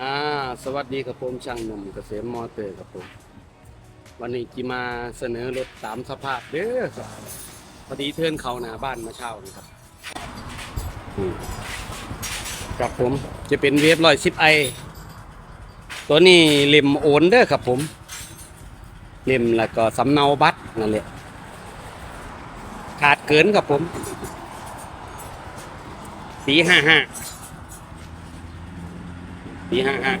อ่าสวัสดีครับผมช่างหนุ่มเกษมมอเตอร์ครับผม วันนี้จีมาเสนอรถตามสภาพเด้อครับพอดีเทินเขาหน้าบ้านมาเช่านี่ครับครับผมจะเป็นเวฟร้อยสิบไอตัวนี้เล่มโอนเด้อครับผม เล่มแล้วก็สำเนาบัตรนั่นแหละขาดเกินครับผมปีห้าห้า ปีห้าห้า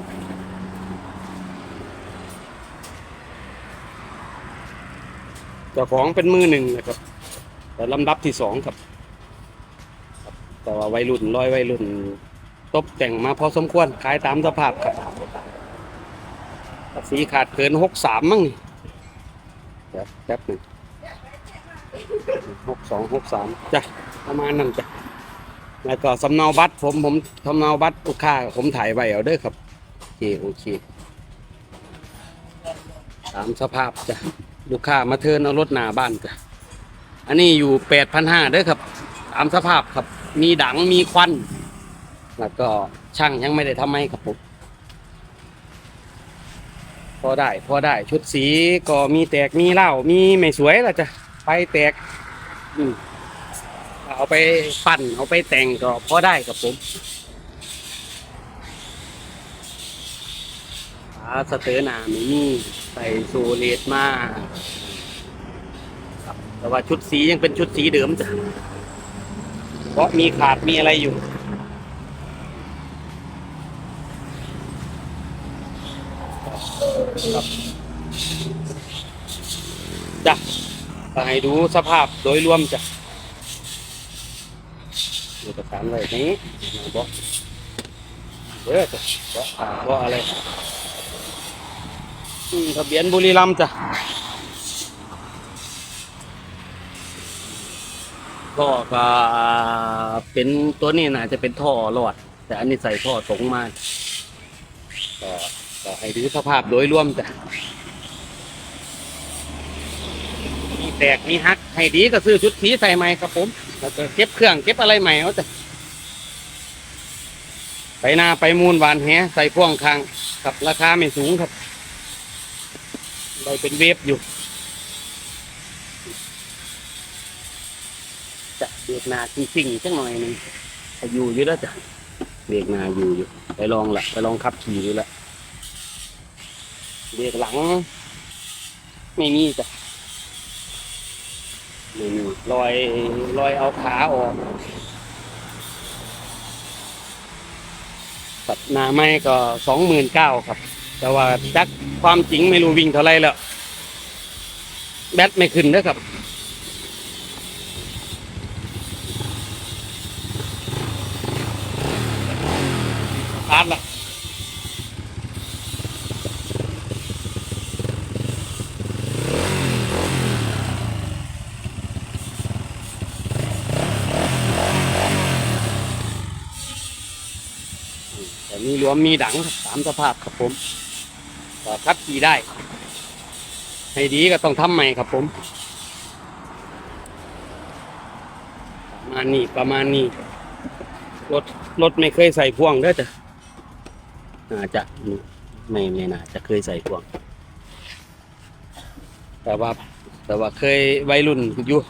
เจ้าของเป็นมือหนึ่งนะครับ แต่ลำดับที่สองครับ แต่ว่าวัยรุ่นร้อยวัยรุ่น ตบแต่งมาพอสมควรขายตามสภาพครับสีขาดเกินหกสามมั้งนี่เดี๋ยวแป๊บหนึ่งหกสองหกสามจ้ะประมาณนั้นจ้ะ แล้วก็สำเนาบัตรผมผมสำเนาบัตรลูกค้าผมถ่ายไว้เอาเด้อครับโอเคโอเคตามสภาพจ้ะลูกค้ามาเทินเอารถหน้าบ้านจ้ะอันนี้อยู่แปดพันห้าเด้อครับ ตามสภาพครับ มีดังมีควัน แล้วก็ช่างยังไม่ได้ทำให้ครับผมพอได้พอได้ชุดสีก็มีแตกมีเหล้ามีไม่สวยละจ้ะไฟแตก อืม เอาไปปั่นเอาไปแต่งก็พอได้ครับผมขาสเตอร์หนาไม่มีใส่โซเลตมาแต่ว่าชุดสียังเป็นชุดสีเดิมจ้ะเพราะมีขาดมีอะไรอยู่จ้ะก็ให้ดูสภาพโดยรวมจ้ะ อกสารไว้นี้นะบอกเด้อจ้ะบอกอ่าบอกอะไรอืมทะเบียนบุรีรัมย์จ้ะก็ก็เป็นตัวนี้น่าจะเป็นท่อรอด แต่อันนี้ใส่ท่อตรงมาก็ก็ให้ดูสภาพโดยรวมจ้ะมี แตกมีหักให้ดีก็ซื้อชุดสีใส่ใหม่ครับผมแล้วก็เก็บเครื่องเก็บอะไรใหม่เอาจ้ะไปหน้าไปมูลหวานแหใส่พ่วงคางครับราคาไม่สูงครับได้เป็นเวฟอยู่จะเบรกนาจริงๆสักหน่อยหนึงอยู่อยู่แล้วจ้ะเบรกนาอยู่อยู่ ไปลองละไปลองขับขี่ดูละเบรกหลัง ไม่มีจ้ะ ลอยลอยเอาขาออกตัดหนาไม่ก็สองหมื่นเก้าครับ แต่ว่าจักความจริงไม่รู้วิ่งเท่าไรแล้ว แบตไม่ขึ้นเด้วยครับตาร์ทละ มีรวมมีดังครับตามสภาพครับผมก็ขับขี่ได้ ให้ดีก็ต้องทำใหม่ครับผม ประมาณนี้ประมาณนี้รถรถไม่เคยใส่พ่วงเด้อจ้ะน่าจะไม่ไม่น่าจะเคยใส่พ่วง แต่ว่า แต่ว่าเคยวัยรุ่นอยู่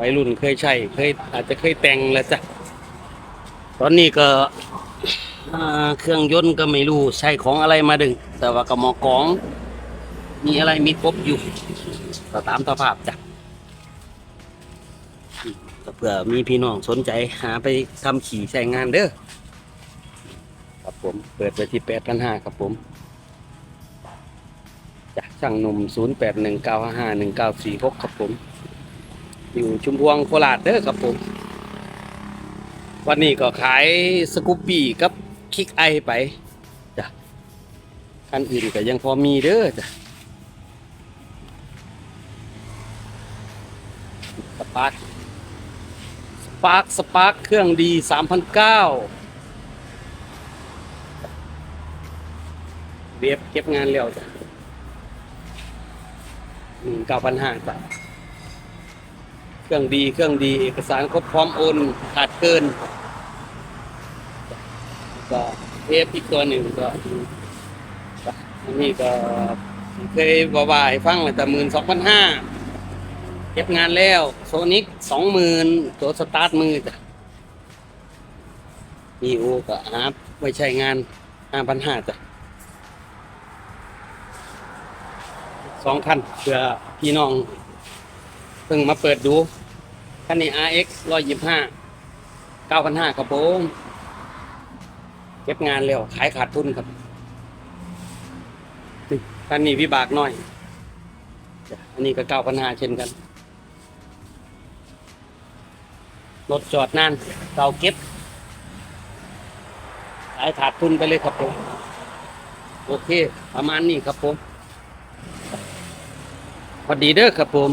วัยรุ่นเคยใช้เคยอาจจะเคยแต่งแล้วจ้ะตอนนี้ก็ เครื่องยนต์ก็ไม่รู้ใช้ของอะไรมาดึง แต่ว่ากระหมอกอง มีอะไรมีครบอยู่ก็ตามสภาพจ้ะเผื่อมีพี่น้องสนใจหาไปทำขี่ใช้งานเด้อครับผมเปิดไปที่แปดพันห้าครับผมจากช่างหนุ่มศูนย์แปดหนึ่งเก้าห้าหนึ่งเก้าสี่หกครับผม อยู่ชุมพวงโคราชเด้อครับผม วันนี้ก็ขายสกูปปี้กับ คิกไอไปจ้ะคันอื่นก็ยังพอมีเด้อจ้ะสปาร์คสปาร์คสปาร์คเครื่องดีสามพันเก้าเบียบเก็บงานเร็วจ้ะหนึ่งเก้าพันห้าจ้ะเครื่องดีเครื่องดีเอกสารครบพร้อมโอนขาดเกิน ก็เทปอีกตัวหนึ่งก็อันนี้ก็เคยบอกว่าให้ฟังเลยแต่หมื่นสองพันห้าเก็บงานแล้ว โซนิกสองหมื่นตัวสตาร์ทมือจ้ะมีโอก็หาไม่ใช่งานห้าพันห้าจ้ะสองคันเพื่อพี่น้อง เพิ่งมาเปิดดูคันนี้ RX ร้อยยี่ห้าเก้าพันห้าครับผม เก็บงานเร็วขายขาดทุนครับคันนี้วิบากหน่อย อันนี้ก็เก้าพันห้าเช่นกัน รถจอดนานเก่าเก็บ ขายขาดทุนไปเลยครับผม โอเค ประมาณนี้ครับผม พอดีเด้อครับผม